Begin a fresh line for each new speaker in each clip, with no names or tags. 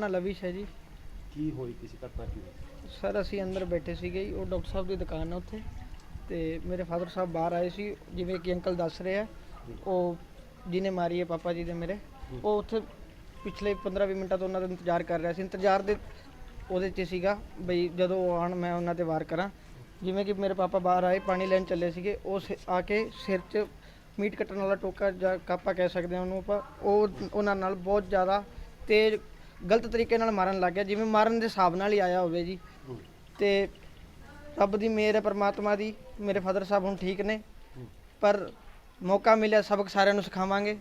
ਨਾਮ ਲਵਿਸ਼ ਹੈ ਜੀ।
ਕੀ ਹੋਈ ਕਿਸੇ ਘਟਨਾ ਕੀ ਹੋਈ?
ਸਰ ਅਸੀਂ ਅੰਦਰ ਬੈਠੇ ਸੀਗੇ ਜੀ। ਉਹ ਡਾਕਟਰ ਸਾਹਿਬ ਦੀ ਦੁਕਾਨ ਹੈ ਉੱਥੇ। ਤੇ ਮੇਰੇ ਫਾਦਰ ਸਾਹਿਬ ਬਾਹਰ ਆਏ ਸੀ। ਜਿਵੇਂ ਕਿ ਅੰਕਲ ਦੱਸ ਰਹੇ ਆ ਉਹ ਜਿਹਨੇ ਮਾਰੀ ਹੈ ਪਾਪਾ ਜੀ ਦੇ ਮੇਰੇ ਉਹ ਉੱਥੇ ਪਿਛਲੇ 15-20 ਮਿੰਟਾਂ ਤੋਂ ਉਹਨਾਂ ਦਾ ਇੰਤਜ਼ਾਰ ਕਰ ਰਿਹਾ ਸੀ। ਇੰਤਜ਼ਾਰ ਦੇ ਉਹਦੇ 'ਚ ਸੀਗਾ ਬਈ ਜਦੋਂ ਉਹ ਆਉਣ ਮੈਂ ਉਹਨਾਂ ਤੇ ਵਾਰ ਕਰਾਂ। ਜਿਵੇਂ ਕਿ ਮੇਰੇ ਪਾਪਾ ਬਾਹਰ ਆਏ ਪਾਣੀ ਲੈਣ ਚੱਲੇ ਸੀਗੇ। ਉਹ ਸਿ- ਆ ਕੇ ਸਿਰ 'ਚ ਮੀਟ ਕੱਟਣ ਵਾਲਾ ਟੋਕਾ ਜਾਂ ਕਾਪਾ ਕਹਿ ਸਕਦੇ ਹਾਂ ਉਹਨੂੰ ਆਪਾਂ। ਉਹ ਉਹਨਾਂ ਨਾਲ ਬਹੁਤ ਜ਼ਿਆਦਾ ਤੇਜ਼ ਗਲਤ ਤਰੀਕੇ ਨਾਲ ਮਾਰਨ ਲੱਗ ਗਿਆ ਜਿਵੇਂ ਮਾਰਨ ਦੇ ਹਿਸਾਬ ਨਾਲ ਹੀ ਆਇਆ ਹੋਵੇ ਜੀ। ਤੇ ਰੱਬ ਦੀ ਮਿਹਰ ਹੈ ਪਰਮਾਤਮਾ ਦੀ ਮੇਰੇ ਫਾਦਰ ਸਾਹਿਬ ਹੁਣ ਠੀਕ ਨੇ। ਪਰ ਮੌਕਾ ਮਿਲਿਆ ਸਬਕ ਸਾਰਿਆਂ ਨੂੰ ਸਿਖਾਵਾਂਗੇ।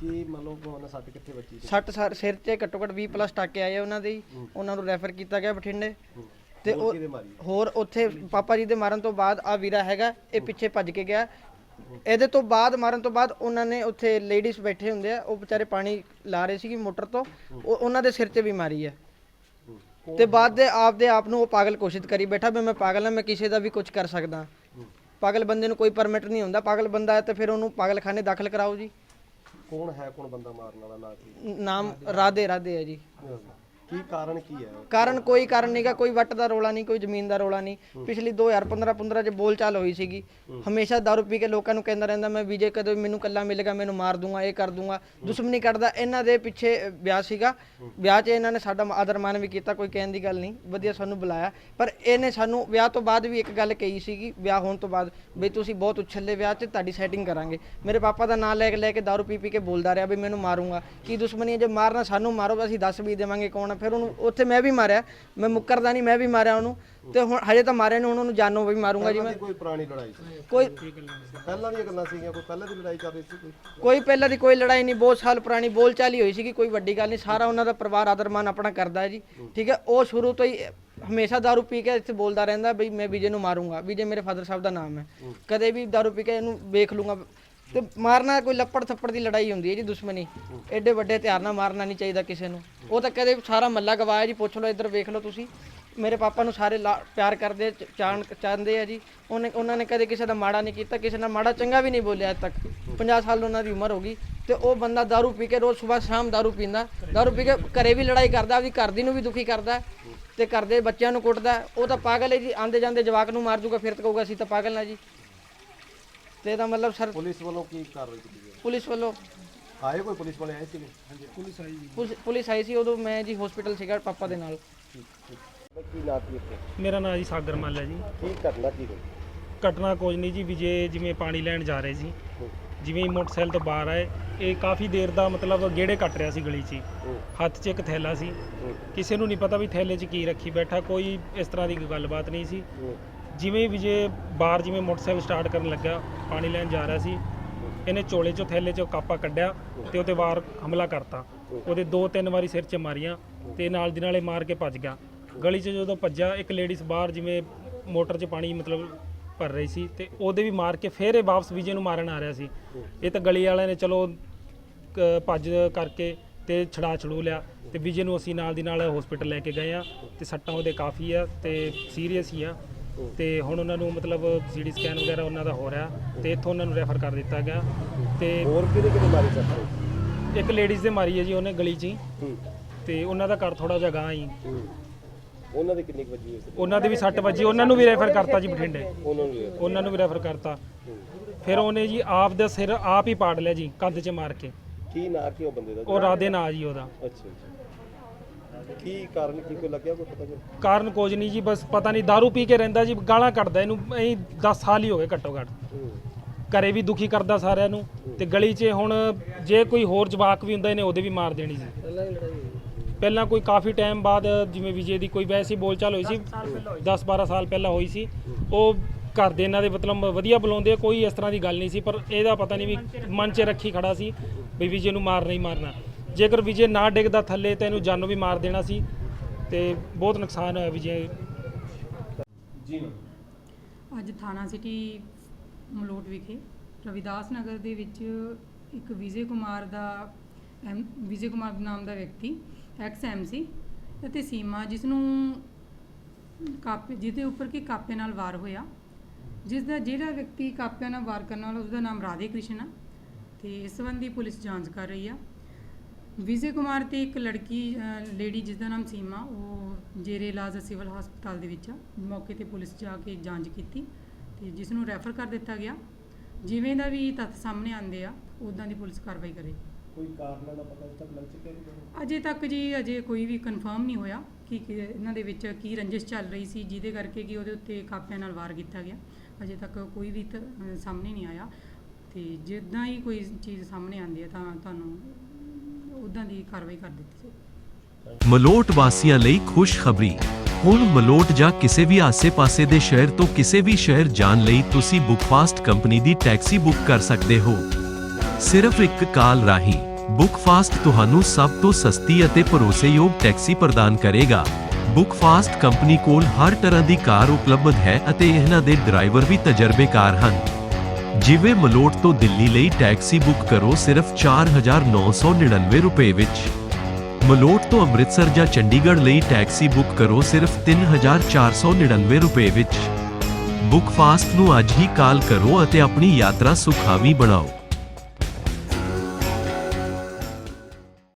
ਕੀ ਕਿ ਉਹਨਾਂ ਸੱਟ ਕਿੱਥੇ ਵੱਜੀ ਸੀ?
ਸੱਟ ਸਾਰ ਸਿਰ 'ਤੇ ਘੱਟੋ ਘੱਟ 20 ਪਲੱਸ ਟਾਕੇ ਆਏ ਉਹਨਾਂ ਦੇ। ਹੀ। ਉਹਨਾਂ ਨੂੰ ਰੈਫਰ ਕੀਤਾ ਗਿਆ ਬਠਿੰਡੇ। ਤੇ
ਹੋਰ
ਉਹ
ਕਿਹਦੇ ਮਾਰੀ? ਹੈ?
ਹੋਰ ਉੱਥੇ ਪਾਪਾ ਜੀ ਦੇ ਮਾਰਨ ਤੋਂ ਬਾਅਦ ਆ ਵੀਰਾ ਹੈਗਾ ਇਹ ਪਿੱਛੇ ਭੱਜ ਕੇ ਗਿਆ। ਇਹਦੇ ਤੋਂ ਬਾਅਦ ਮਾਰਨ ਤੋਂ ਬਾਅਦ ਉਹਨਾਂ ਨੇ ਉੱਥੇ ਲੇਡੀਜ਼ ਬੈਠੇ ਹੁੰਦੇ ਆ ਉਹ ਵਿਚਾਰੇ ਪਾਣੀ ਲਾ ਰਹੇ ਸੀ ਮੋਟਰ ਤੋਂ ਉਹ ਉਹਨਾਂ ਦੇ ਸਿਰ 'ਤੇ ਵੀ ਮਾਰੀ ਹੈ। ਤੇ ਬਾਅਦ ਦੇ ਆਪਦੇ ਆਪ ਨੂੰ ਉਹ ਪਾਗਲ ਘੋਸ਼ਿਤ ਕਰੀ ਬੈਠਾ ਵੀ ਮੈਂ ਪਾਗਲ ਹਾਂ ਮੈਂ ਕਿਸੇ ਦਾ ਵੀ ਕੁਝ ਕਰ ਸਕਦਾ। ਪਾਗਲ ਬੰਦੇ ਨੂੰ ਕੋਈ ਪਰਮਿਟ ਨਹੀਂ ਹੁੰਦਾ ਪਾਗਲ ਬੰਦਾ ਹੈ ਤੇ ਫਿਰ ਉਹਨੂੰ ਪਾਗਲਖਾਨੇ ਦਾਖਲ ਕਰਾਓ ਜੀ।
ਕੌਣ ਹੈ ਕੌਣ ਬੰਦਾ ਮਾਰਨ ਵਾਲਾ ਨਾ ਕੀ?
ਨਾਮ ਰਾਧੇ ਰਾਧੇ ਹੈ ਜੀ।
ਕੀ ਕਾਰਨ ਕੀ ਹੈ?
ਕਾਰਨ ਕੋਈ ਕਾਰਨ ਨਹੀਂਗਾ ਕੋਈ ਵੱਟ ਦਾ ਰੋਲਾ ਨਹੀਂ ਕੋਈ ਜ਼ਮੀਨ ਦਾ ਰੋਲਾ ਨਹੀਂ। ਪਿਛਲੀ 2015 15 ਚ ਬੋਲਚਾਲ ਹੋਈ ਸੀਗੀ। ਹਮੇਸ਼ਾ ਦਾਰੂ ਪੀ ਕੇ ਲੋਕਾਂ ਨੂੰ ਕਹਿੰਦਾ ਰਹਿੰਦਾ ਮੈਂ ਵਿਜੇ ਕਦੋਂ ਮੈਨੂੰ ਕੱਲਾ ਮਿਲੇਗਾ ਮੈਨੂੰ ਮਾਰ ਦੂੰਗਾ ਇਹ ਕਰ ਦੂੰਗਾ। ਦੁਸ਼ਮਣੀ ਕੱਢਦਾ। ਇਹਨਾਂ ਦੇ ਪਿੱਛੇ ਵਿਆਹ ਸੀਗਾ। ਵਿਆਹ 'ਚ ਇਹਨਾਂ ਨੇ ਸਾਡਾ ਆਦਰ ਮਾਨ ਵੀ ਕੀਤਾ ਕੋਈ ਕਹਿਣ ਦੀ ਗੱਲ ਨਹੀਂ। ਵਧੀਆ ਸਾਨੂੰ ਬੁਲਾਇਆ। ਪਰ ਇਹਨੇ ਸਾਨੂੰ ਵਿਆਹ ਤੋਂ ਬਾਅਦ ਵੀ ਇੱਕ ਗੱਲ ਕਹੀ ਸੀਗੀ ਵਿਆਹ ਹੋਣ ਤੋਂ ਬਾਅਦ ਵੀ ਤੁਸੀਂ ਬਹੁਤ ਉਛੱਲੇ ਵਿਆਹ 'ਚ ਤੁਹਾਡੀ ਸੈਟਿੰਗ ਕਰਾਂਗੇ। ਮੇਰੇ ਪਾਪਾ ਦਾ ਨਾਂ ਲੈ ਕੇ ਲੈ ਕੇ ਦਾਰੂ ਪੀ ਪੀ ਕੇ ਬੋਲਦਾ ਰਿਹਾ ਵੀ ਮੈਨੂੰ ਮਾਰੂੰਗਾ। ਕੀ ਦੁਸ਼ਮਣੀ ਹੈ? ਜੇ ਮਾਰਨਾ ਸਾਨੂੰ ਮਾਰੋ ਅਸੀਂ ਦੱਸ ਵੀ ਦੇਵਾਂਗੇ ਕੌਣ ਫਿਰ ਉਹਨੂੰ ਉੱਥੇ ਮੈਂ ਵੀ ਮਾਰਿਆ ਮੈਂ ਮੁੱਕਰਦਾ ਨਹੀਂ ਮੈਂ ਵੀ ਮਾਰਿਆ ਉਹਨੂੰ ਤੇ ਹੁਣ ਹਜੇ ਤਾਂ ਮਾਰਿਆ ਨਹੀਂ ਹੁਣ ਉਹਨੂੰ ਜਾਨੋਂ ਵੀ ਮਾਰੂੰਗਾ ਜੀ
ਪਹਿਲਾਂ
ਮੈਂ
ਦੀ ਕੋਈ ਪੁਰਾਣੀ ਲੜਾਈ ਸੀ
ਕੋਈ
ਪਹਿਲਾਂ ਦੀਆਂ ਗੱਲਾਂ ਸੀਗੀਆਂ ਕੋਈ ਪਹਿਲਾਂ ਦੀ ਲੜਾਈ ਚੱਲ ਰਹੀ ਸੀ ਕੋਈ
ਕੋਈ ਪਹਿਲਾਂ ਦੀ ਕੋਈ ਲੜਾਈ ਨਹੀਂ ਬਹੁਤ ਸਾਲ ਪੁਰਾਣੀ ਬੋਲਚਾਲ ਹੀ ਹੋਈ ਸੀਗੀ ਕੋਈ ਵੱਡੀ ਗੱਲ ਨਹੀਂ ਸਾਰਾ ਉਹਨਾਂ ਦਾ ਪਰਿਵਾਰ ਆਦਰਮਾਨ ਆਪਣਾ ਕਰਦਾ ਹੈ ਜੀ ਠੀਕ ਹੈ ਉਹ ਸ਼ੁਰੂ ਤੋਂ ਹੀ ਹਮੇਸ਼ਾ दारू ਪੀ ਕੇ ਇੱਥੇ ਬੋਲਦਾ ਰਹਿੰਦਾ ਬਈ ਮੈਂ ਵਿਜੇ ਨੂੰ ਮਾਰੂੰਗਾ ਵਿਜੇ ਮੇਰੇ ਫਾਦਰ ਸਾਹਿਬ ਦਾ ਨਾਮ ਹੈ ਕਦੇ ਵੀ दारू ਪੀ ਕੇ ਇਹਨੂੰ ਵੇਖ ਲੂੰਗਾ ਤੇ ਮਾਰਨਾ ਕੋਈ ਲੱਪੜ ਥੱਪੜ ਦੀ ਲੜਾਈ ਹੁੰਦੀ ਹੈ ਜੀ ਦੁਸ਼ਮਣੀ ਐਡੇ ਵੱਡੇ ਹਥਿਆਰ ਨਾਲ ਮਾਰਨਾ ਨਹੀਂ ਚਾਹੀਦਾ ਕਿਸੇ ਨੂੰ ਉਹ ਤਾਂ ਕਦੇ ਸਾਰਾ ਮੱਲਾ ਗਵਾਇਆ ਜੀ ਪੁੱਛ ਲਓ ਇੱਧਰ ਵੇਖ ਲਓ ਤੁਸੀਂ ਮੇਰੇ ਪਾਪਾ ਨੂੰ ਸਾਰੇ ਲਾ- ਪਿਆਰ ਕਰਦੇ ਚ- ਚਾਹਣ ਚਾਹੁੰਦੇ ਆ ਜੀ ਉਹਨੇ ਉਹਨਾਂ ਨੇ ਕਦੇ ਕਿਸੇ ਦਾ ਮਾੜਾ ਨਹੀਂ ਕੀਤਾ ਕਿਸੇ ਨਾਲ ਮਾੜਾ ਚੰਗਾ ਵੀ ਨਹੀਂ ਬੋਲਿਆ ਅੱਜ ਤੱਕ 50 ਸਾਲ ਉਹਨਾਂ ਦੀ ਉਮਰ ਹੋ ਗਈ ਤੇ ਉਹ ਬੰਦਾ दारू ਪੀ ਕੇ ਰੋਜ਼ ਸਵੇਰ ਸ਼ਾਮ दारू ਪੀਂਦਾ दारू ਪੀ ਕੇ ਘਰੇ ਵੀ ਲੜਾਈ ਕਰਦਾ ਆਪਦੀ ਘਰ ਦੀ ਨੂੰ ਵੀ ਦੁਖੀ ਕਰਦਾ ਤੇ ਘਰ ਦੇ ਬੱਚਿਆਂ ਨੂੰ ਕੁੱਟਦਾ ਉਹ ਤਾਂ ਪਾਗਲ ਹੈ ਜੀ ਆਂਦੇ ਜਾਂਦੇ ਜਵਾਕ ਨੂੰ ਮਾਰ ਦੂਗਾ ਫਿਰ ਤਾਂ ਕਹੂਗਾ ਅਸੀਂ ਤਾਂ ਪਾਗਲ ਨਾ ਜੀ ਤੇ ਇਹਦਾ ਮਤਲਬ ਸਰ
ਪੁਲਿਸ ਵੱਲੋਂ ਕੀ ਕਾਰਵਾਈ ਕੀਤੀ ਗਈ?
ਪੁਲਿਸ ਵੱਲੋਂ
ਆਏ ਕੋਈ ਪੁਲਿਸ ਵਾਲੇ ਆਏ ਸੀਗੇ? ਪੁਲਿਸ ਆਈ
ਪੁਲਿਸ- ਪੁਲਿਸ ਆਈ ਸੀ ਉਦੋਂ ਮੈਂ ਜੀ ਹਸਪੀਟਲ ਸੀਗਾ ਪਾਪਾ ਦੇ ਨਾਲ।
ਕੀ ਨਾਂ ਕੀ ਇੱਥੇ
ਮੇਰਾ ਨਾਂ ਜੀ ਸਾਗਰ ਮੱਲ ਹੈ ਜੀ।
ਕੀ ਘਟਨਾ ਕੀ ਹੋਈ?
ਘਟਨਾ ਕੁਝ ਨਹੀਂ ਜੀ ਵਿਜੇ ਜਿਵੇਂ ਪਾਣੀ ਲੈਣ ਜਾ ਰਹੇ ਸੀ। ਜਿਵੇਂ ਹੀ ਮੋਟਰਸਾਈਕਲ ਤੋਂ ਬਾਹਰ ਆਏ ਇਹ ਕਾਫੀ ਦੇਰ ਦਾ ਮਤਲਬ ਗੇੜੇ ਕੱਟ ਰਿਹਾ ਸੀ ਗਲੀ 'ਚ ਹੀ। ਹੱਥ 'ਚ ਇੱਕ ਥੈਲਾ ਸੀ। ਕਿਸੇ ਨੂੰ ਨਹੀਂ ਪਤਾ ਵੀ ਥੈਲੇ 'ਚ ਕੀ ਰੱਖੀ ਬੈਠਾ ਕੋਈ ਇਸ ਤਰ੍ਹਾਂ ਦੀ ਕੋਈ ਗੱਲਬਾਤ ਨਹੀਂ ਸੀ। ਜਿਵੇਂ ਹੀ ਵਿਜੇ ਬਾਹਰ ਜਿਵੇਂ ਮੋਟਰਸਾਈਕਲ ਸਟਾਰਟ ਕਰਨ ਲੱਗਾ ਪਾਣੀ ਲੈਣ ਜਾ ਰਿਹਾ ਸੀ, ਇਹਨੇ ਚੋਲੇ 'ਚੋਂ, ਥੈਲੇ 'ਚੋਂ ਕਾਪਾ ਕੱਢਿਆ ਤੇ ਉਹਦੇ ਵਾਰ ਹਮਲਾ ਕਰਤਾ। ਉਹਦੇ ਦੋ ਤਿੰਨ ਵਾਰੀ ਸਿਰ 'ਚ ਮਾਰੀਆਂ ਤੇ ਨਾਲ ਦੀ ਨਾਲੇ ਮਾਰ ਕੇ ਭੱਜ ਗਿਆ। ਗਲੀ 'ਚ ਜਦੋਂ ਭੱਜਿਆ, ਇੱਕ ਲੇਡੀਜ਼ ਬਾਹਰ ਜਿਵੇਂ ਮੋਟਰ 'ਚ ਪਾਣੀ ਮਤਲਬ ਭਰ ਰਹੀ ਸੀ ਤੇ ਉਹਦੇ ਵੀ ਮਾਰ ਕੇ ਫੇਰ ਇਹ ਵਾਪਸ ਵਿਜੇ ਨੂੰ ਮਾਰਨ ਆ ਰਿਹਾ ਸੀ। ਇਹ ਤਾਂ ਗਲੀ ਵਾਲਿਆਂ ਨੇ ਚਲੋ, ਕ- ਭੱਜ ਕਰਕੇ ਤੇ ਛੜਾ ਛੜੂ ਲਿਆ ਤੇ ਵਿਜੇ ਨੂੰ ਅਸੀਂ ਨਾਲ ਦੀ ਨਾਲ ਹਸਪੀਟਲ ਲੈ ਕੇ ਗਏ ਆ ਤੇ ਸੱਟਾਂ ਉਹਦੇ ਕਾਫੀ ਆ ਤੇ ਸੀਰੀਅਸ ਹੀ ਆ। ਤੇ ਹੁਣ ਉਹਨਾਂ ਨੂੰ ਮਤਲਬ ਸੀਡੀ ਸਕੈਨ ਵਗੈਰਾ ਉਹਨਾਂ ਦਾ ਹੋ ਰਿਹਾ ਤੇ ਇੱਥੋਂ ਉਹਨਾਂ ਨੂੰ ਰੈਫਰ ਕਰ ਦਿੱਤਾ ਗਿਆ ਤੇ
ਹੋਰ ਕਿਹਦੇ ਕਿਹਦੇ ਮਾਰੀ ਸੱਟ
ਇੱਕ ਲੇਡੀਜ਼ ਦੇ ਮਾਰੀ ਹੈ ਜੀ ਉਹਨੇ ਗਲੀ 'ਚ ਹੀ। ਤੇ ਉਹਨਾਂ ਦਾ ਘਰ ਥੋੜਾ ਜਿਹਾ ਗਾਂ ਹੀ।
ਉਹਨਾਂ ਦੇ ਕਿੰਨੀ ਕੁ ਵੱਜੀ ਹੋਈ ਸੀ?
ਉਹਨਾਂ ਦੇ ਵੀ ਸੱਟ ਵੱਜੀ ਉਹਨਾਂ ਨੂੰ ਵੀ ਰੈਫਰ ਕਰਤਾ ਜੀ ਬਠਿੰਡੇ।
ਉਹਨਾਂ ਨੂੰ ਵੀ
ਉਹਨਾਂ ਨੂੰ ਵੀ ਰੈਫਰ ਕਰਤਾ। ਫਿਰ ਉਹਨੇ ਜੀ ਆਪ ਦਾ ਸਿਰ ਆਪ ਹੀ ਪਾੜ ਲਿਆ ਜੀ ਕੰਧ 'ਚ ਮਾਰ ਕੇ।
ਕੀ ਨਾਂ ਕੀ ਉਹ ਬੰਦੇ ਦਾ?
ਉਹ ਰਾਦੇ ਨਾਂ ਜੀ ਉਹਦਾ।
ਅੱਛਾ ਅੱਛਾ। ਕੀ ਕਾਰਨ ਕੀ ਕੋਈ ਲੱਗਿਆ ਕੋਈ ਪਤਾ ਨਹੀਂ
ਕਾਰਨ ਕੁਝ ਨਹੀਂ ਜੀ ਬਸ ਪਤਾ ਨਹੀਂ दारू ਪੀ ਕੇ ਰਹਿੰਦਾ ਜੀ ਗਾਲਾਂ ਕੱਢਦਾ ਇਹਨੂੰ ਐਂ 10 ਸਾਲ ਹੀ ਹੋ ਗਏ ਘੱਟੋ ਘੱਟ।
ਹੂੰ।
ਘਰੇ ਵੀ ਦੁਖੀ ਕਰਦਾ ਸਾਰਿਆਂ ਨੂੰ ਤੇ ਗਲੀ 'ਚ ਹੁਣ ਜੇ ਕੋਈ ਹੋਰ ਜਵਾਕ ਵੀ ਹੁੰਦਾ ਇਹਨੇ ਉਹਦੇ ਵੀ ਮਾਰ ਦੇਣੀ ਸੀ। ਪਹਿਲਾਂ ਕੋਈ ਕਾਫੀ ਟਾਈਮ ਬਾਅਦ ਜਿਵੇਂ ਵਿਜੇ ਦੀ ਕੋਈ ਵੈਸੀ ਬੋਲਚਾਲ ਹੋਈ ਸੀ 10 12 ਸਾਲ ਪਹਿਲਾਂ ਹੋਈ ਸੀ। ਉਹ ਘਰ ਦੇ ਇਹਨਾਂ ਦੇ ਮਤਲਬ ਵਧੀਆ ਬੁਲਾਉਂਦੇ ਆ, ਕੋਈ ਇਸ ਤਰ੍ਹਾਂ ਦੀ ਗੱਲ ਨਹੀਂ ਸੀ ਪਰ ਇਹਦਾ ਪਤਾ ਨਹੀਂ ਵੀ ਮਨ 'ਚ ਰੱਖੀ ਖੜਾ ਸੀ ਵੀ ਵਿਜੇ ਨੂੰ ਮਾਰ ਨਹੀਂ ਮਾਰਨਾ। ਜੇਕਰ ਵਿਜੇ ਨਾ ਡਿੱਗਦਾ ਥੱਲੇ ਤਾਂ ਇਹਨੂੰ ਜਾਨੋਂ ਵੀ ਮਾਰ ਦੇਣਾ ਸੀ ਤੇ ਬਹੁਤ ਨੁਕਸਾਨ ਹੋਇਆ ਵਿਜੇ।
ਜੀ
ਅੱਜ ਥਾਣਾ ਸਿਟੀ ਮਲੋਟ ਵਿਖੇ ਰਵਿਦਾਸ ਨਗਰ ਦੇ ਵਿੱਚ ਇੱਕ ਵਿਜੇ ਕੁਮਾਰ ਦਾ ਐਮ- ਵਿਜੇ ਕੁਮਾਰ ਨਾਮ ਦਾ ਵਿਅਕਤੀ ਐਕਸ ਐਮਸੀ ਅਤੇ ਸੀਮਾ ਜਿਸ ਨੂੰ ਕਾਪੇ ਜਿਹਦੇ ਉੱਪਰ ਕਿ ਕਾਪੇ ਨਾਲ ਵਾਰ ਹੋਇਆ ਜਿਸ ਦਾ ਜਿਹੜਾ ਵਿਅਕਤੀ ਕਾਪਿਆਂ ਨਾਲ ਵਾਰ ਕਰਨ ਵਾਲਾ ਉਸ ਦਾ ਨਾਮ ਰਾਧੇ ਕ੍ਰਿਸ਼ਨ ਆ ਤੇ ਇਸ ਸੰਬੰਧੀ ਪੁਲਿਸ ਜਾਂਚ ਕਰ ਰਹੀ ਆ। ਵਿਜੇ ਕੁਮਾਰ ਤੇ ਇੱਕ ਲੜਕੀ ਲੇਡੀ ਜਿਸ ਦਾ ਨਾਮ ਸੀਮਾ ਉਹ ਜੇਰੇ ਇਲਾਜ ਸਿਵਲ ਹਸਪਤਾਲ ਦੇ ਵਿੱਚ ਆ। ਮੌਕੇ ਤੇ ਪੁਲਿਸ ਜਾ ਕੇ ਜਾਂਚ ਕੀਤੀ ਤੇ ਜਿਸ ਨੂੰ ਰੈਫਰ ਕਰ ਦਿੱਤਾ ਗਿਆ। ਜਿਵੇਂ ਦਾ ਵੀ ਤੱਥ ਸਾਹਮਣੇ ਆਉਂਦੇ ਆ ਉਦਾਂ ਦੀ ਪੁਲਿਸ ਕਾਰਵਾਈ ਕਰੇਗੀ
ਕੋਈ ਕਾਰਨਾਂ ਦਾ ਪਤਾ ਅਜੇ ਤੱਕ ਲੱਗ ਚੁੱਕਿਆ
ਅਜੇ ਤੱਕ ਜੀ ਅਜੇ ਕੋਈ ਵੀ ਕਨਫਰਮ ਨਹੀਂ ਹੋਇਆ ਕਿ ਕਿ ਇਹਨਾਂ ਦੇ ਵਿੱਚ ਕੀ ਰੰਜਿਸ਼ ਚੱਲ ਰਹੀ ਸੀ ਜਿਹਦੇ ਕਰਕੇ ਕਿ ਉਹਦੇ ਉੱਤੇ ਕਾਪਿਆਂ ਨਾਲ ਵਾਰ ਕੀਤਾ ਗਿਆ। ਅਜੇ ਤੱਕ ਕੋਈ ਵੀ ਤ- ਅਹ ਸਾਹਮਣੇ ਨਹੀਂ ਆਇਆ। ਤੇ ਜਿੱਦਾਂ ਹੀ ਕੋਈ ਚੀਜ਼ ਸਾਹਮਣੇ ਆਉਂਦੀ ਹੈ ਤਾਂ ਤੁਹਾਨੂੰ ਉਦਾਂ ਦੀ ਕਾਰਵਾਈ ਕਰ ਦਿੱਤੀ ਜਾਏਗੀ
ਮਲੋਟ ਵਾਸੀਆਂ ਲਈ ਖੁਸ਼ਖਬਰੀ। ਹੁਣ ਮਲੋਟ ਜਾਂ ਕਿਸੇ ਵੀ ਆਸੇ-ਪਾਸੇ ਦੇ ਸ਼ਹਿਰ ਤੋਂ ਕਿਸੇ ਵੀ ਸ਼ਹਿਰ ਜਾਣ ਲਈ ਤੁਸੀਂ ਬੁੱਕਫਾਸਟ ਕੰਪਨੀ ਦੀ ਟੈਕਸੀ ਬੁੱਕ ਕਰ ਸਕਦੇ ਹੋ। ਸਿਰਫ ਇੱਕ ਕਾਲ ਰਾਹੀਂ ਬੁੱਕਫਾਸਟ ਤੁਹਾਨੂੰ ਸਭ ਤੋਂ ਸਸਤੀ ਅਤੇ ਭਰੋਸੇਯੋਗ ਟੈਕਸੀ ਪ੍ਰਦਾਨ ਕਰੇਗਾ। ਬੁੱਕਫਾਸਟ ਕੰਪਨੀ ਕੋਲ ਹਰ ਤਰ੍ਹਾਂ ਦੀ ਕਾਰ ਉਪਲਬਧ ਹੈ ਅਤੇ ਇਹਨਾਂ ਦੇ ਡਰਾਈਵਰ ਵੀ ਤਜਰਬੇਕਾਰ ਹਨ। ਜਿਵੇਂ ਮਲੋਟ ਤੋਂ ਦਿੱਲੀ ਲਈ ਟੈਕਸੀ ਬੁੱਕ ਕਰੋ ਸਿਰਫ 4999 ਰੁਪਏ ਵਿੱਚ। ਮਲੋਟ ਤੋਂ ਅੰਮ੍ਰਿਤਸਰ ਜਾਂ ਚੰਡੀਗੜ੍ਹ ਲਈ ਟੈਕਸੀ ਬੁੱਕ ਕਰੋ ਸਿਰਫ 3499 ਰੁਪਏ ਵਿੱਚ। ਬੁੱਕ ਫਾਸਟ ਨੂੰ ਅੱਜ ਹੀ ਕਾਲ ਕਰੋ ਅਤੇ ਆਪਣੀ ਯਾਤਰਾ ਸੁਖਾਵੀ ਬਣਾਓ।